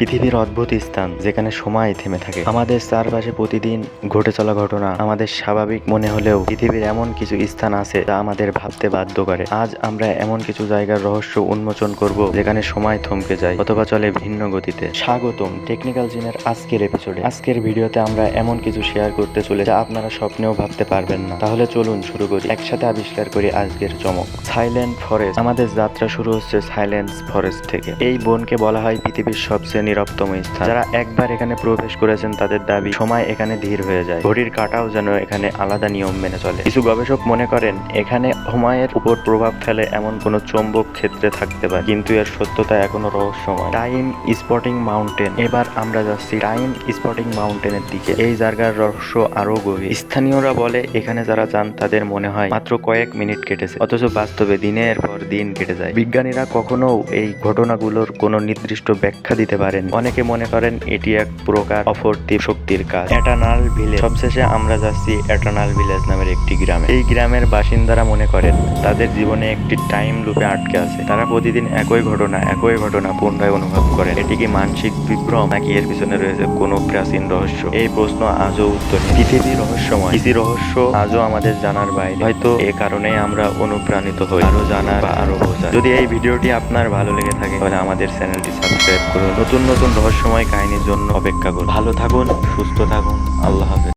পৃথিবীর অদ্ভুত স্থান যেখানে সময় থেমে থাকে। আমাদের চারপাশে প্রতিদিন ঘটে চলা ঘটনা, আমাদের স্বাভাবিক মনে হলেও পৃথিবীর এমন কিছু স্থান আছে যা আমাদের ভাবতে বাধ্য করে। আজ আমরা এমন কিছু জায়গার রহস্য উন্মোচন করব যেখানে সময় থমকে যায় অথবা চলে ভিন্ন গতিতে। স্বাগতম টেকনিক্যাল জিনের আজকের এপিসোডে আজকের ভিডিওতে আমরা এমন কিছু শেয়ার করতে চলে যা আপনারা স্বপ্নেও ভাবতে পারবেন না। তাহলে চলুন শুরু করি। একসাথে আবিষ্কার করি আজকের চমক। Silent forest. আমাদের যাত্রা শুরু হচ্ছে সাইলেন্স ফরেস্ট থেকে। এই বনকে বলা হয় পৃথিবীর সবচেয়ে নিরবতম স্থান। যারা একবার এখানে প্রবেশ করেছেন, তাদের দাবি, সময় এখানে ধীর হয়ে যায়। ঘড়ির কাটাও যেন এখানে আলাদা নিয়ম মেনে চলে। কিছু গবেষক মনে করেন, এখানে সময়ের উপর প্রভাব ফেলে এমন কোনো চৌম্বক ক্ষেত্রে থাকতে পারে, কিন্তু এর সত্যতা এখনও রহস্যময়। Time spotting mountain. এবার আমরা যাচ্ছি টাইম স্পটিং মাউন্টেনের দিকে। এই জায়গার রহস্য আরও গভীর। স্থানীয়রা বলে, এখানে যারা যান, তাদের মনে হয় মাত্র কয়েক মিনিট কেটেছে। অথচ বাস্তবে দিনের পর দিন কেটে যায়। বিজ্ঞানীরা কখনো এই ঘটনাগুলোর কোনো নির্দিষ্ট ব্যাখ্যা দিতে পারেন অনেকে মনে করেন এটি এক প্রকার অপরতীব শক্তির কাজ। এটানাল ভিলেজ সবশেষে আমরা যাচ্ছি এটানাল ভিলেজ নামের একটি গ্রামে। এই গ্রামের বাসিন্দারা মনে করেন তাদের জীবনে একটি টাইম লুপে আটকে আছে। তারা প্রতিদিন একই ঘটনা একই ঘটনা পুনরায় অনুভব করেন। এটি কি মানসিক বিভ্রম নাকি এর পিছনে রয়েছে কোনো প্রাচীন রহস্য? এই প্রশ্ন আজও উত্তর। পৃথিবী রহস্যময়। কিছু রহস্য আজও আমাদের জানার বাইরে। হয়তো এ কারণে আমরা অনুপ্রাণিত হই। আরও জানার বা আরও বোঝার যদি এই ভিডিওটি আপনার ভালো লেগে থাকে, তাহলে আমাদের চ্যানেলটি সাবস্ক্রাইব করুন। নতুন নতুন রহস্যময় কাহিনীর জন্য অপেক্ষা করুন। ভালো থাকুন, সুস্থ থাকুন। আল্লাহ হাফেজ।